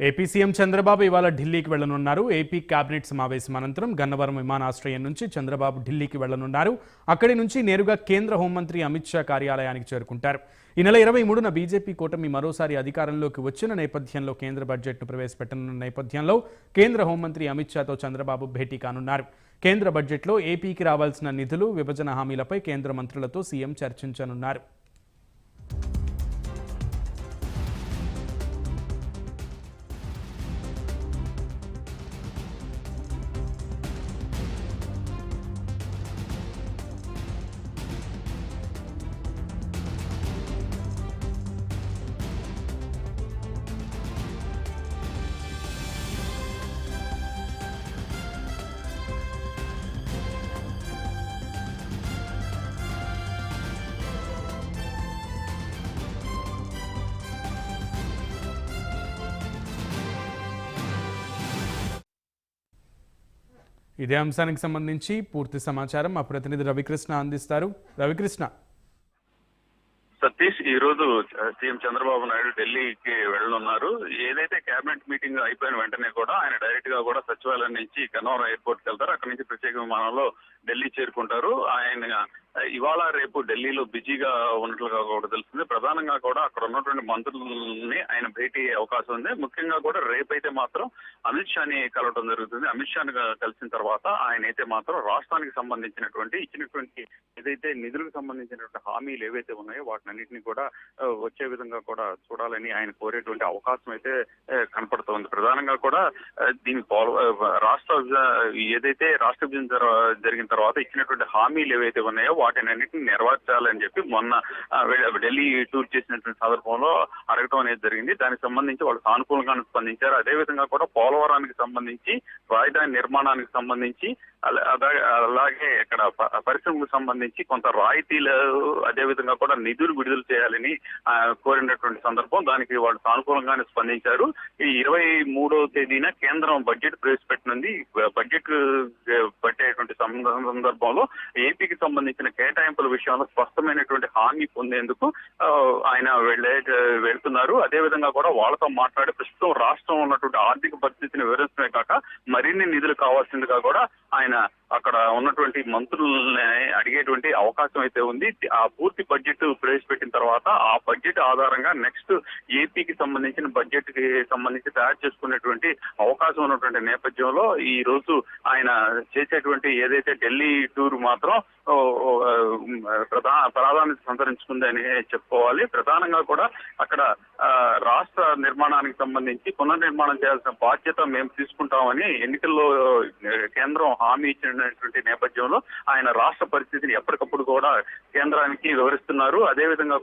AP CM Chandrababu ఇవాళ ఢిల్లీకి వెళ్ళనున్నారు AP cabinet సమావేశం అనంతరం గన్నవరం విమానాశ్రయం నుంచి చంద్రబాబు ఢిల్లీకి వెళ్ళనున్నారు అక్కడి నుంచి నేరుగా కేంద్ర హోంమంత్రి అమిత్ షా కార్యాలయానికి చేరుకుంటారు. ఈ నెల ఇరవై మూడున బీజేపీ కూటమి మరోసారి అధికారంలోకి వచ్చిన నేపథ్యంలో కేంద్ర బడ్జెట్ను ప్రవేశపెట్టనున్న నేపథ్యంలో కేంద్ర హోంమంత్రి అమిత్ షాతో చంద్రబాబు భేటీ కానున్నారు. కేంద్ర బడ్జెట్లో ఏపీకి రావాల్సిన నిధులు విభజన హామీలపై కేంద్ర మంత్రులతో సీఎం చర్చించనున్నారు. ఇదే అంశానికి సంబంధించి పూర్తి సమాచారం మా ప్రతినిధి రవికృష్ణ అందిస్తారు. రవికృష్ణ. సతీష్ ఈ రోజు సీఎం చంద్రబాబు నాయుడు ఢిల్లీకి వెళ్ళనున్నారు. ఏదైతే కేబినెట్ మీటింగ్ అయిపోయిన వెంటనే కూడా ఆయన డైరెక్ట్గా కూడా సచివాలయం నుంచి కన్నవరం ఎయిర్పోర్ట్కి వెళ్తారు. అక్కడ నుంచి ప్రత్యేక విమానంలో ఢిల్లీ చేరుకుంటారు. ఆయన ఇవాళ రేపు ఢిల్లీలో బిజీగా ఉన్నట్లుగా కూడా తెలుస్తుంది. ప్రధానంగా కూడా అక్కడ ఉన్నటువంటి మంత్రులని ఆయన భేటీ అయ్యే అవకాశం ఉంది. ముఖ్యంగా కూడా రేపైతే మాత్రం అమిత్ షాని కలవడం జరుగుతుంది. అమిత్ షాని కలిసిన తర్వాత ఆయన అయితే మాత్రం రాష్ట్రానికి సంబంధించినటువంటి ఇచ్చినటువంటి ఏదైతే నిధులకు సంబంధించినటువంటి హామీలు ఏవైతే ఉన్నాయో వాటినన్నింటినీ కూడా వచ్చే విధంగా కూడా చూడాలని ఆయన కోరేటువంటి అవకాశం అయితే కనపడుతోంది ప్రధానంగా కూడా దీని రాష్ట్ర ఏదైతే రాష్ట్ర విభజన జరిగిన తర్వాత ఇచ్చినటువంటి హామీలు ఏవైతే ఉన్నాయో వాటిని అన్నింటినీ నెరవేర్చాలని చెప్పి మొన్న ఢిల్లీ టూర్ చేసినటువంటి సందర్భంలో అడగటం అనేది జరిగింది. దానికి సంబంధించి వాళ్ళు సానుకూలంగా స్పందించారు. అదే విధంగా కూడా పోలవరానికి సంబంధించి రాజధాని నిర్మాణానికి సంబంధించి అలా- అలాగే ఇక్కడ పరిశ్రమకు సంబంధించి కొంత రాయితీలు అదే విధంగా కూడా నిధులు విడుదల చేయాలని కోరినటువంటి సందర్భం దానికి వాళ్ళు సానుకూలంగానే స్పందించారు. ఈ ఇరవై మూడో తేదీన కేంద్రం బడ్జెట్ ప్రవేశపెట్టనుంది. బడ్జెట్ పట్టేటువంటి సందర్భంలో ఏపీకి సంబంధించిన కేటాయింపుల విషయంలో స్పష్టమైనటువంటి హామీ పొందేందుకు ఆయన వెళ్ళే వెళ్తున్నారు. అదే విధంగా కూడా వాళ్ళతో మాట్లాడి ప్రస్తుతం రాష్ట్రం ఉన్నటువంటి ఆర్థిక పరిస్థితిని వివరించడమే కాక మరిన్ని నిధులు కావాల్సిందిగా కూడా ఆయన అక్కడ ఉన్నటువంటి మంత్రుల్ని అడిగేటువంటి అవకాశం అయితే ఉంది. ఆ పూర్తి బడ్జెట్ ప్రవేశపెట్టిన తర్వాత ఆ బడ్జెట్ ఆధారంగా నెక్స్ట్ ఏపీకి సంబంధించిన బడ్జెట్కి సంబంధించి తయారు చేసుకునేటువంటి అవకాశం ఉన్నటువంటి నేపథ్యంలో ఈ రోజు ఆయన చేసేటువంటి ఏదైతే ఢిల్లీ టూర్ మాత్రం ఓ, ఓ, ఆ, ప్రాధాన్యత సంతరించుకుందని చెప్పుకోవాలి. ప్రధానంగా కూడా అక్కడ ఆ, రాష్ట్ర నిర్మాణానికి సంబంధించి పునర్నిర్మాణం చేయాల్సిన బాధ్యత మేము తీసుకుంటామని ఎన్నికల్లో కేంద్రం హామీ ఇచ్చినటువంటి నేపథ్యంలో ఆయన రాష్ట్ర పరిస్థితిని ఎప్పటికప్పుడు కూడా కేంద్రానికి వివరిస్తున్నారు. అదేవిధంగా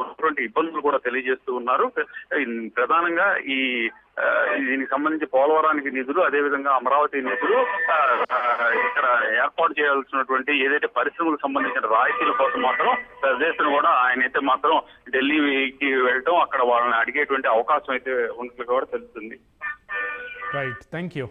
ఉన్నటువంటి ఇబ్బందులు కూడా తెలియజేస్తూ ఉన్నారు. ప్రధానంగా ఈ దీనికి సంబంధించి పోలవరానికి నిధులు అదేవిధంగా అమరావతి నిధులు ఇక్కడ ఏర్పాటు చేయాల్సినటువంటి ఏదైతే పరిశ్రమలకు సంబంధించిన రాయితీల కోసం మాత్రం ప్రదేశం కూడా ఆయన అయితే మాత్రం ఢిల్లీకి వెళ్ళటం అక్కడ వాళ్ళని అడిగేటువంటి అవకాశం అయితే ఉన్నట్లు కూడా తెలుస్తుంది. Right thank you